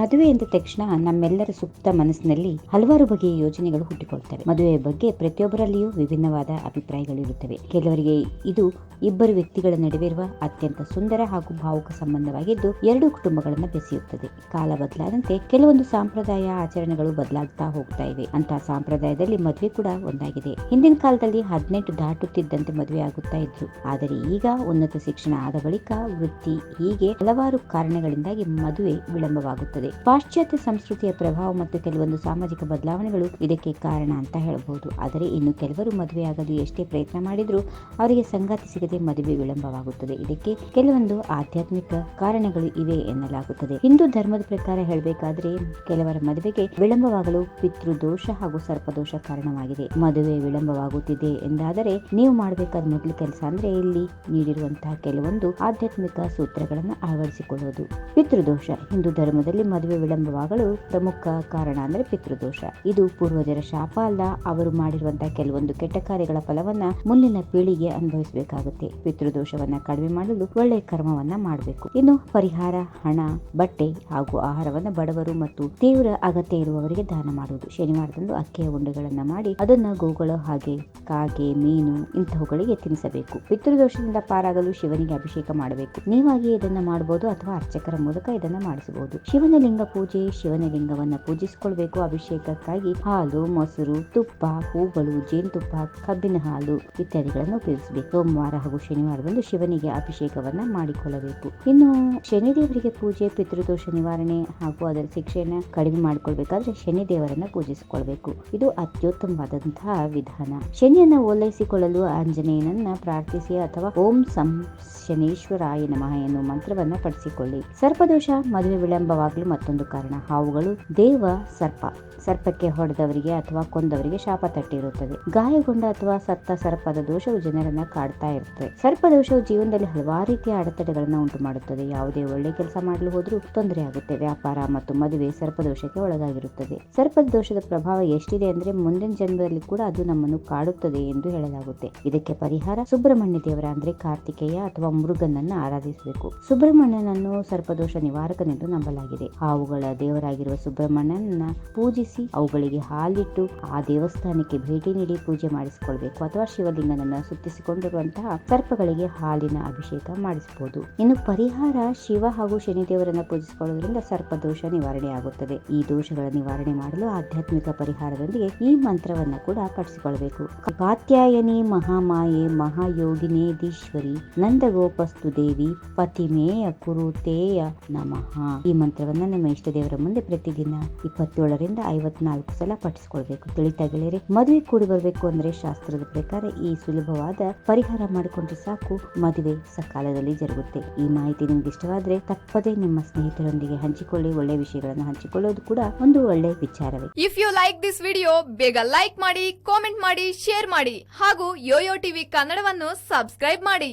ಮದುವೆ ಎಂದ ತಕ್ಷಣ ನಮ್ಮೆಲ್ಲರ ಸುಪ್ತ ಮನಸ್ಸಿನಲ್ಲಿ ಹಲವಾರು ಬಗೆಯ ಯೋಜನೆಗಳು ಹುಟ್ಟಿಕೊಳ್ತವೆ. ಮದುವೆಯ ಬಗ್ಗೆ ಪ್ರತಿಯೊಬ್ಬರಲ್ಲಿಯೂ ವಿಭಿನ್ನವಾದ ಅಭಿಪ್ರಾಯಗಳಿರುತ್ತವೆ ಕೆಲವರಿಗೆ ಇದು ಇಬ್ಬರು ವ್ಯಕ್ತಿಗಳ ನಡುವೆ ಇರುವ ಅತ್ಯಂತ ಸುಂದರ ಹಾಗೂ ಭಾವುಕ ಸಂಬಂಧವಾಗಿದ್ದು, ಎರಡು ಕುಟುಂಬಗಳನ್ನು ಬೆಸೆಯುತ್ತದೆ. ಕಾಲ ಬದಲಾದಂತೆ ಕೆಲವೊಂದು ಸಾಂಪ್ರದಾಯ ಆಚರಣೆಗಳು ಬದಲಾಗ್ತಾ ಹೋಗ್ತಾ ಇವೆ. ಅಂತ ಸಂಪ್ರದಾಯದಲ್ಲಿ ಮದುವೆ ಕೂಡ ಒಂದಾಗಿದೆ. ಹಿಂದಿನ ಕಾಲದಲ್ಲಿ ಹದಿನೆಂಟು ದಾಟುತ್ತಿದ್ದಂತೆ ಮದುವೆ ಆಗುತ್ತಾ ಇದ್ರು. ಆದರೆ ಈಗ ಉನ್ನತ ಶಿಕ್ಷಣ ಆದ ಬಳಿಕ ವೃತ್ತಿ ಹೀಗೆ ಹಲವಾರು ಕಾರಣಗಳಿಂದಾಗಿ ಮದುವೆ ವಿಳಂಬವಾಗುತ್ತದೆ. ಪಾಶ್ಚಾತ್ಯ ಸಂಸ್ಕೃತಿಯ ಪ್ರಭಾವ ಮತ್ತು ಕೆಲವೊಂದು ಸಾಮಾಜಿಕ ಬದಲಾವಣೆಗಳು ಇದಕ್ಕೆ ಕಾರಣ ಅಂತ ಹೇಳಬಹುದು ಆದರೆ ಇನ್ನು ಕೆಲವರು ಮದುವೆಯಾಗಲು ಎಷ್ಟೇ ಪ್ರಯತ್ನ ಮಾಡಿದರೂ ಅವರಿಗೆ ಸಂಗಾತಿ ಸಿಗದೆ ಮದುವೆ ವಿಳಂಬವಾಗುತ್ತದೆ. ಇದಕ್ಕೆ ಕೆಲವೊಂದು ಆಧ್ಯಾತ್ಮಿಕ ಕಾರಣಗಳು ಇವೆ ಎನ್ನಲಾಗುತ್ತದೆ. ಹಿಂದೂ ಧರ್ಮದ ಪ್ರಕಾರ ಹೇಳಬೇಕಾದ್ರೆ ಕೆಲವರ ಮದುವೆಗೆ ವಿಳಂಬವಾಗಲು ಪಿತೃದೋಷ ಹಾಗೂ ಸರ್ಪದೋಷ ಕಾರಣವಾಗಿದೆ. ಮದುವೆ ವಿಳಂಬವಾಗುತ್ತಿದೆ ಎಂದಾದರೆ ನೀವು ಮಾಡಬೇಕಾದ ಮೊದಲ ಕೆಲಸ ಅಂದ್ರೆ ಇಲ್ಲಿ ನೀಡಿರುವಂತಹ ಕೆಲವೊಂದು ಆಧ್ಯಾತ್ಮಿಕ ಸೂತ್ರಗಳನ್ನು ಅಳವಡಿಸಿಕೊಳ್ಳುವುದು ಪಿತೃದೋಷ, ಹಿಂದೂ ಧರ್ಮದಲ್ಲಿ ಮದುವೆ ವಿಳಂಬವಾಗಲು ಪ್ರಮುಖ ಕಾರಣ ಅಂದ್ರೆ ಪಿತೃದೋಷ. ಇದು ಪೂರ್ವಜರ ಶಾಪ ಅಲ್ಲ, ಅವರು ಮಾಡಿರುವಂತಹ ಕೆಲವೊಂದು ಕೆಟ್ಟ ಕಾರ್ಯಗಳ ಫಲವನ್ನ ಮುಂದಿನ ಪೀಳಿಗೆ ಅನುಭವಿಸಬೇಕಾಗುತ್ತೆ. ಪಿತೃದೋಷವನ್ನ ಕಡಿಮೆ ಮಾಡಲು ಒಳ್ಳೆ ಕರ್ಮವನ್ನ ಮಾಡಬೇಕು. ಇನ್ನು ಪರಿಹಾರ, ಹಣ, ಬಟ್ಟೆ ಹಾಗೂ ಆಹಾರವನ್ನ ಬಡವರು ಮತ್ತು ತೀವ್ರ ಅಗತ್ಯ ಇರುವವರಿಗೆ ದಾನ ಮಾಡುವುದು. ಶನಿವಾರದಂದು ಅಕ್ಕಿಯ ಉಂಡೆಗಳನ್ನ ಮಾಡಿ ಅದನ್ನ ಗೋಗಳು ಹಾಗೆ, ಕಾಗೆ, ಮೀನು ಇಂತಹವುಗಳಿಗೆ ತಿನ್ನಿಸಬೇಕು ಪಿತೃದೋಷದಿಂದ ಪಾರಾಗಲು ಶಿವನಿಗೆ ಅಭಿಷೇಕ ಮಾಡಬೇಕು. ನೀವಾಗಿ ಇದನ್ನ ಮಾಡಬಹುದು ಅಥವಾ ಅರ್ಚಕರ ಮೂಲಕ ಇದನ್ನ ಮಾಡಿಸಬಹುದು. ಶಿವನ ಲಿಂಗ ಪೂಜೆ ಶಿವನ ಲಿಂಗವನ್ನ ಪೂಜಿಸಿಕೊಳ್ಬೇಕು. ಅಭಿಷೇಕಕ್ಕಾಗಿ ಹಾಲು, ಮೊಸರು, ತುಪ್ಪ, ಹೂಗಳು, ಜೇನುತುಪ್ಪ, ಕಬ್ಬಿನ ಹಾಲು ಇತ್ಯಾದಿಗಳನ್ನು ಉಪಯೋಗಿಸಬೇಕು. ಸೋಮವಾರ ಹಾಗೂ ಶನಿವಾರದಂದು ಶಿವನಿಗೆ ಅಭಿಷೇಕವನ್ನ ಮಾಡಿಕೊಳ್ಳಬೇಕು. ಇನ್ನು ಶನಿದೇವರಿಗೆ ಪೂಜೆ, ಪಿತೃದೋಷ ನಿವಾರಣೆ ಹಾಗೂ ಅದರ ಶಿಕ್ಷೆಯನ್ನ ಕಡಿಮೆ ಮಾಡಿಕೊಳ್ಬೇಕಾದ್ರೆ ಶನಿ ದೇವರನ್ನ ಪೂಜಿಸಿಕೊಳ್ಬೇಕು. ಇದು ಅತ್ಯುತ್ತಮವಾದಂತಹ ವಿಧಾನ. ಶನಿಯನ್ನ ಓಲೈಸಿಕೊಳ್ಳಲು ಆಂಜನೇಯನನ್ನ ಪ್ರಾರ್ಥಿಸಿ ಅಥವಾ ಓಂ ಸಂ ಶನೇಶ್ವರಾಯ ನಮಃ ಎನ್ನುವ ಮಂತ್ರವನ್ನ ಪಡಿಸಿಕೊಳ್ಳಿ ಸರ್ಪದೋಷ, ಮದುವೆ ವಿಳಂಬವಾಗಲು ಮತ್ತೊಂದು ಕಾರಣ. ಹಾವುಗಳು ದೇವ ಸರ್ಪ. ಸರ್ಪಕ್ಕೆ ಹೊಡೆದವರಿಗೆ ಅಥವಾ ಕೊಂದವರಿಗೆ ಶಾಪ ತಟ್ಟಿರುತ್ತದೆ. ಗಾಯಗೊಂಡ ಅಥವಾ ಸತ್ತ ಸರ್ಪದ ದೋಷವು ಜನರನ್ನ ಕಾಡ್ತಾ ಇರುತ್ತದೆ. ಸರ್ಪದೋಷವು ಜೀವನದಲ್ಲಿ ಹಲವಾರು ರೀತಿಯ ಅಡೆತಡೆಗಳನ್ನ ಉಂಟು ಮಾಡುತ್ತದೆ ಯಾವುದೇ ಒಳ್ಳೆ ಕೆಲಸ ಮಾಡಲು ಹೋದ್ರೂ ತೊಂದರೆ ಆಗುತ್ತೆ. ವ್ಯಾಪಾರ ಮತ್ತು ಮದುವೆ ಸರ್ಪ ದೋಷಕ್ಕೆ ಒಳಗಾಗಿರುತ್ತದೆ. ಸರ್ಪ ದೋಷದ ಪ್ರಭಾವ ಎಷ್ಟಿದೆ ಅಂದ್ರೆ ಮುಂದಿನ ಜನ್ಮದಲ್ಲಿ ಕೂಡ ಅದು ನಮ್ಮನ್ನು ಕಾಡುತ್ತದೆ ಎಂದು ಹೇಳಲಾಗುತ್ತೆ. ಇದಕ್ಕೆ ಪರಿಹಾರ ಸುಬ್ರಹ್ಮಣ್ಯ ದೇವರ ಅಂದ್ರೆ ಕಾರ್ತಿಕೇಯ ಅಥವಾ ಮುರುಗನನ್ನ ಆರಾಧಿಸಬೇಕು. ಸುಬ್ರಹ್ಮಣ್ಯನನ್ನು ಸರ್ಪದೋಷ ನಿವಾರಕನೆಂದು ನಂಬಲಾಗಿದೆ. ಹಾವುಗಳ ದೇವರಾಗಿರುವ ಸುಬ್ರಹ್ಮಣ್ಯನನ್ನ ಪೂಜಿಸಿ ಅವುಗಳಿಗೆ ಹಾಲಿಟ್ಟು ಆ ದೇವಸ್ಥಾನಕ್ಕೆ ಭೇಟಿ ನೀಡಿ ಪೂಜೆ ಮಾಡಿಸಿಕೊಳ್ಬೇಕು. ಅಥವಾ ಶಿವಲಿಂಗನನ್ನ ಸುತ್ತಿಸಿಕೊಂಡಿರುವಂತಹ ಸರ್ಪಗಳಿಗೆ ಹಾಲಿನ ಅಭಿಷೇಕ ಮಾಡಿಸಬಹುದು. ಇನ್ನು ಪರಿಹಾರ ಶಿವ ಹಾಗೂ ಶನಿ ದೇವರನ್ನ ಪೂಜಿಸಿಕೊಳ್ಳುವುದರಿಂದ ಸರ್ಪದೋಷ ನಿವಾರಣೆ ಆಗುತ್ತದೆ ಈ ದೋಷಗಳ ನಿವಾರಣೆ ಮಾಡಲು ಆಧ್ಯಾತ್ಮಿಕ ಪರಿಹಾರದೊಂದಿಗೆ ಈ ಮಂತ್ರವನ್ನ ಕೂಡ ಪಠಿಸಿಕೊಳ್ಳಬೇಕು. ಕಾತ್ಯಾಯನಿ ಮಹಾಮಾಯೆ ಮಹಾಯೋಗಿನೇದೀಶ್ವರಿ ನಂದಗೋಪಸ್ತು ದೇವಿ ಪತಿಮೇಯ ಕುರುತೇಯ ನಮಃ. ಈ ಮಂತ್ರವನ್ನ ಇಷ್ಟ ದೇವರ ಮುಂದೆ ಪ್ರತಿದಿನ ಇಪ್ಪತ್ತೇಳರಿಂದ ಐವತ್ನಾಲ್ಕು ಸಲ ಪಠಿಸಿಕೊಳ್ಬೇಕು. ತಿಳಿತಾ ಗೆಳೆಯರೆ, ಮದುವೆ ಕೂಡಿ ಬರಬೇಕು ಅಂದ್ರೆ ಶಾಸ್ತ್ರದ ಪ್ರಕಾರ ಈ ಸುಲಭವಾದ ಪರಿಹಾರ ಮಾಡಿಕೊಂಡ್ರೆ ಸಾಕು. ಮದುವೆ ಸಕಾಲದಲ್ಲಿ ಜರುಗುತ್ತೆ. ಈ ಮಾಹಿತಿ ನಿಮ್ಗೆ ಇಷ್ಟವಾದ್ರೆ ತಪ್ಪದೇ ನಿಮ್ಮ ಸ್ನೇಹಿತರೊಂದಿಗೆ ಹಂಚಿಕೊಳ್ಳಿ. ಒಳ್ಳೆ ವಿಷಯಗಳನ್ನು ಹಂಚಿಕೊಳ್ಳೋದು ಕೂಡ ಒಂದು ಒಳ್ಳೆ ವಿಚಾರವೇ. If you like this video ಬೇಗ ಲೈಕ್ ಮಾಡಿ ಕಾಮೆಂಟ್ ಮಾಡಿ ಶೇರ್ ಮಾಡಿ ಹಾಗೂ ಯೋಯೋ ಟಿವಿ ಕನ್ನಡವನ್ನು ಸಬ್ಸ್ಕ್ರೈಬ್ ಮಾಡಿ.